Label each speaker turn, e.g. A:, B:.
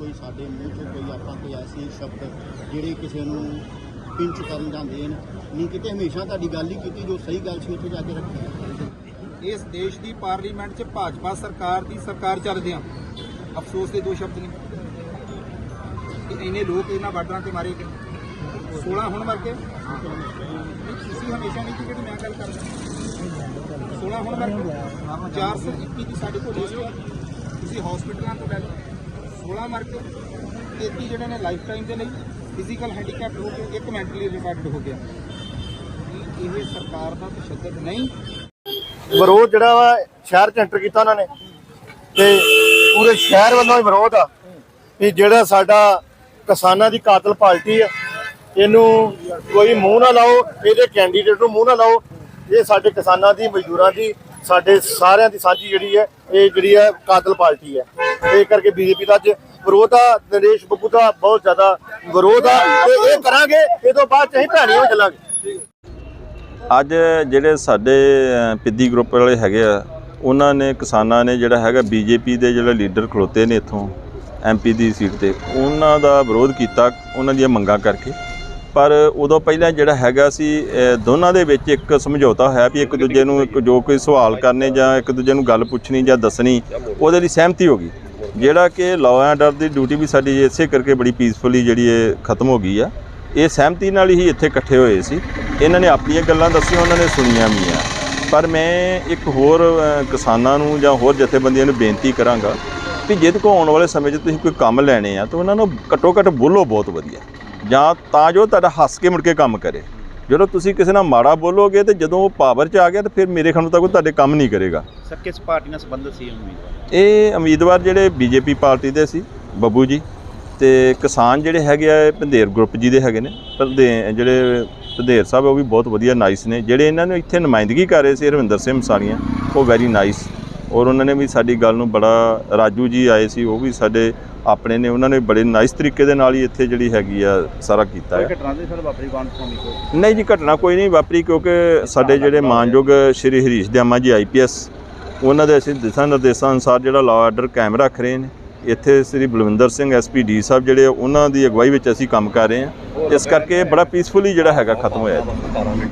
A: ਕੋਈ ਸਾਡੇ ਮੂੰਹ ਚੋਂ ਕੋਈ ਆਪਾਂ ਕੋਈ ਐਸੀ ਸ਼ਬਦ ਜਿਹੜੇ ਕਿਸੇ ਨੂੰ ਪਿੰਚ ਕਰਨ ਜਾਂ ਦੇਣ, ਨਹੀਂ, ਕਿਤੇ ਹਮੇਸ਼ਾ ਤੁਹਾਡੀ ਗੱਲ ਹੀ ਕੀਤੀ, ਜੋ ਸਹੀ ਗੱਲ ਸੀ, ਉੱਥੇ ਜਾ ਕੇ ਰੱਖੀ।
B: ਇਸ ਦੇਸ਼ ਦੀ ਪਾਰਲੀਮੈਂਟ 'ਚ ਭਾਜਪਾ ਸਰਕਾਰ ਦੀ ਸਰਕਾਰ ਚੱਲਦੇ ਆ। ਅਫਸੋਸ ਦੇ ਦੋ ਸ਼ਬਦ ਨੇ। ਕਿ ਇੰਨੇ ਲੋਕ ਇਹਨਾਂ ਬਾਡਰਾਂ ਤੇ ਮਾਰੇ ਗਏ। 16 ਹੁਣ ਮਰ ਤੁਸੀਂ ਹਮੇਸ਼ਾ ਨਹੀਂ ਕਿ ਜਿਹੜੀ ਮੈਂ ਗੱਲ ਕਰਦਾ। 16 ਹੁਣ ਮਰ ਗਏ। 421 ਦੀ ਸਾਡੇ ਕੋਲ ਲਿਸਟ ਤੁਸੀਂ ਹਸਪੀਟਲਾਂ ਤੋਂ ਲੈ ਲਓ। 16 ਮਰ ਗਏ 33 ਜਿਹੜੇ ਨੇ ਲਾਈਫ ਟਾਈਮ ਦੇ ਲਈ ਫਿਜ਼ੀਕਲ ਹੈਂਡੀਕੈਪ ਹੋ ਕੇ ਇੱਕ ਮੈਂਟਲੀ ਰਿਟਾਰਡਡ ਹੋ ਗਿਆ। ਇਹ ਸਰਕਾਰ ਦਾ ਤਸ਼ੱਦਦ ਨਹੀਂ?
C: ਵਿਰੋਧ ਜਿਹੜਾ ਵਾ, ਸ਼ਹਿਰ ਚ ਐਂਟਰ ਕੀਤਾ ਉਹਨਾਂ ਨੇ ਤੇ ਪੂਰੇ ਸ਼ਹਿਰ ਵੱਲੋਂ ਹੀ ਵਿਰੋਧ ਆ ਵੀ ਜਿਹੜਾ ਸਾਡਾ ਕਿਸਾਨਾਂ ਦੀ ਕਾਤਲ ਪਾਰਟੀ ਆ, ਇਹਨੂੰ ਕੋਈ ਮੂੰਹ ਨਾ ਲਾਓ, ਇਹਦੇ ਕੈਂਡੀਡੇਟ ਨੂੰ ਮੂੰਹ ਨਾ ਲਾਓ, ਇਹ ਸਾਡੇ ਕਿਸਾਨਾਂ ਦੀ, ਮਜ਼ਦੂਰਾਂ ਦੀ ਸਾਡੇ ਸਾਰਿਆਂ ਦੀ ਸਾਂਝੀ ਜਿਹੜੀ ਹੈ ਇਹ ਜਿਹੜੀ ਹੈ ਕਾਤਲ ਪਾਰਟੀ ਹੈ। ਇਹ ਕਰਕੇ ਬੀਜੇਪੀ ਦਾ ਅੱਜ ਵਿਰੋਧ ਆ ਨਰੇਸ਼ ਬੱਬੂ ਦਾ ਬਹੁਤ ਜ਼ਿਆਦਾ ਵਿਰੋਧ ਆ। ਤੇ ਇਹ ਕਰਾਂਗੇ ਇਹ ਤੋਂ ਬਾਅਦ ਚ ਅਸੀਂ ਚੱਲਾਂਗੇ।
D: ਅੱਜ ਜਿਹੜੇ ਸਾਡੇ ਅ, ਪਿੱਦੀ ਗਰੁੱਪ ਵਾਲੇ ਹੈਗੇ ਆ ਉਹਨਾਂ ਨੇ ਕਿਸਾਨਾਂ ਨੇ ਜਿਹੜਾ ਹੈਗਾ ਬੀਜੇਪੀ ਦੇ ਜਿਹੜੇ ਲੀਡਰ ਖਲੋਤੇ ਨੇ ਇੱਥੋਂ ਐਮਪੀ ਦੀ ਸੀਟ ਤੇ ਉਹਨਾਂ ਦਾ ਵਿਰੋਧ ਕੀਤਾ ਉਹਨਾਂ ਦੀਆਂ ਮੰਗਾਂ ਕਰਕੇ। ਪਰ ਉਦੋਂ ਪਹਿਲਾਂ ਜਿਹੜਾ ਹੈਗਾ ਸੀ ਦੋਨਾਂ ਦੇ ਵਿੱਚ ਇੱਕ ਸਮਝੌਤਾ ਹੋਇਆ ਵੀ ਇੱਕ ਦੂਜੇ ਨੂੰ ਇੱਕ ਜੋ ਕੋਈ ਸਵਾਲ ਕਰਨੇ ਜਾਂ ਇੱਕ ਦੂਜੇ ਨੂੰ ਗੱਲ ਪੁੱਛਣੀ ਜਾਂ ਦੱਸਣੀ, ਉਹਦੇ ਲਈ ਸਹਿਮਤੀ ਹੋ ਗਈ। ਜਿਹੜਾ ਕਿ ਲਾਅ ਐਂਡ ਆਰਡਰ ਦੀ ਡਿਊਟੀ ਵੀ ਸਾਡੀ ਇਸੇ ਕਰਕੇ ਬੜੀ ਪੀਸਫੁਲੀ ਜਿਹੜੀ ਇਹ ਖਤਮ ਹੋ ਗਈ ਆ। ਇਹ ਸਹਿਮਤੀ ਨਾਲ ਹੀ ਇੱਥੇ ਇਕੱਠੇ ਹੋਏ ਸੀ। ਇਹਨਾਂ ਨੇ ਆਪਣੀਆਂ ਗੱਲਾਂ ਦੱਸੀਆਂ, ਉਹਨਾਂ ਨੇ ਸੁਣੀਆਂ ਵੀ ਆ। ਪਰ ਮੈਂ ਇੱਕ ਹੋਰ ਕਿਸਾਨਾਂ ਨੂੰ ਜਾਂ ਹੋਰ ਜਥੇਬੰਦੀਆਂ ਨੂੰ ਬੇਨਤੀ ਕਰਾਂਗਾ ਕਿ ਜਿਹਦੇ ਕੋ ਆਉਣ ਵਾਲੇ ਸਮੇਂ 'ਚ ਤੁਸੀਂ ਕੋਈ ਕੰਮ ਲੈਣੇ ਆ, ਤਾਂ ਉਹਨਾਂ ਨੂੰ ਘੱਟੋ ਘੱਟ ਬੋਲੋ ਬਹੁਤ ਵਧੀਆ। ਜਾਂ ਤਾਂ ਜੋ ਤੁਹਾਡਾ ਹੱਸ ਕੇ ਮੁੜ ਕੇ ਕੰਮ ਕਰੇ। ਜਦੋਂ ਤੁਸੀਂ ਕਿਸੇ ਨਾਲ ਮਾੜਾ ਬੋਲੋਗੇ ਤੇ ਜਦੋਂ ਉਹ ਪਾਵਰ 'ਚ ਆ ਗਿਆ ਤਾਂ ਫਿਰ ਮੇਰੇ ਖਿਆਲ ਨੂੰ ਤਾਂ ਕੋਈ ਤੁਹਾਡੇ ਕੰਮ ਨਹੀਂ ਕਰੇਗਾ।
A: ਸਰ ਕਿਸ ਪਾਰਟੀ ਨਾਲ ਸੰਬੰਧਿਤ ਸੀ ਉਮੀਦਵਾਰ?
D: ਇਹ ਉਮੀਦਵਾਰ ਜਿਹੜੇ ਬੀਜੇਪੀ ਪਾਰਟੀ ਦੇ ਸੀ ਬੱਬੂ ਜੀ ਤੇ ਕਿਸਾਨ ਜਿਹੜੇ ਹੈਗੇ ਆ ਪੰਧੇਰ ਗਰੁੱਪ ਜੀ ਦੇ ਹੈਗੇ ਨੇ। ਪੰਧੇ ਜਿਹੜੇ ਪੰਧੇਰ ਸਾਹਿਬ ਉਹ ਵੀ ਬਹੁਤ ਵਧੀਆ ਨਾਈਸ ਨੇ। ਜਿਹੜੇ ਇਹਨਾਂ ਨੂੰ ਇੱਥੇ ਨੁਮਾਇੰਦਗੀ ਕਰ ਰਹੇ ਸੀ ਰਵਿੰਦਰ ਸਿੰਘ ਮਸਾਣੀਆਂ ਉਹ ਵੈਰੀ ਨਾਈਸ ਔਰ ਉਹਨਾਂ ਨੇ ਵੀ ਸਾਡੀ ਗੱਲ ਨੂੰ ਬੜਾ ਰਾਜੂ ਜੀ ਆਏ ਸੀ ਉਹ ਵੀ ਸਾਡੇ ਆਪਣੇ ਨੇ ਉਹਨਾਂ ਨੇ ਬੜੇ ਨਾਈਸ ਤਰੀਕੇ ਦੇ ਨਾਲ ਹੀ ਇੱਥੇ ਜਿਹੜੀ ਹੈਗੀ ਆ ਸਾਰਾ ਕੀਤਾ ਹੈ।
A: ਘਟਨਾ ਦੇ ਸਰ ਵਾਪਰੀ ਵਨ ਫਰੋਮ ਕੋ
D: ਨਹੀਂ ਜੀ ਘਟਨਾ ਕੋਈ ਨਹੀਂ ਵਾਪਰੀ ਕਿਉਂਕਿ ਸਾਡੇ ਜਿਹੜੇ ਮਾਨਯੋਗ ਸ਼੍ਰੀ ਹਰੀਸ਼ ਦਿਆਮਾ ਜੀ ਆਈਪੀਐਸ ਉਹਨਾਂ ਦੇ ਅਸੀਂ ਦਿਸ਼ਾ ਨਿਰਦੇਸ਼ਾਂ ਅਨੁਸਾਰ ਜਿਹੜਾ ਲਾਅ ਆਰਡਰ ਕਾਇਮ ਰੱਖ ਰਹੇ ਨੇ। ਇੱਥੇ ਸ੍ਰੀ ਬਲਵਿੰਦਰ ਸਿੰਘ ਐਸਪੀ ਡੀ ਸਾਹਿਬ ਜਿਹੜੇ ਉਹਨਾਂ ਦੀ ਅਗਵਾਈ ਵਿੱਚ ਅਸੀਂ ਕੰਮ ਕਰ ਰਹੇ ਹਾਂ। ਇਸ ਕਰਕੇ ਬੜਾ ਪੀਸਫੁਲੀ ਜਿਹੜਾ ਹੈਗਾ ਖਤਮ ਹੋਇਆ ਜੀ।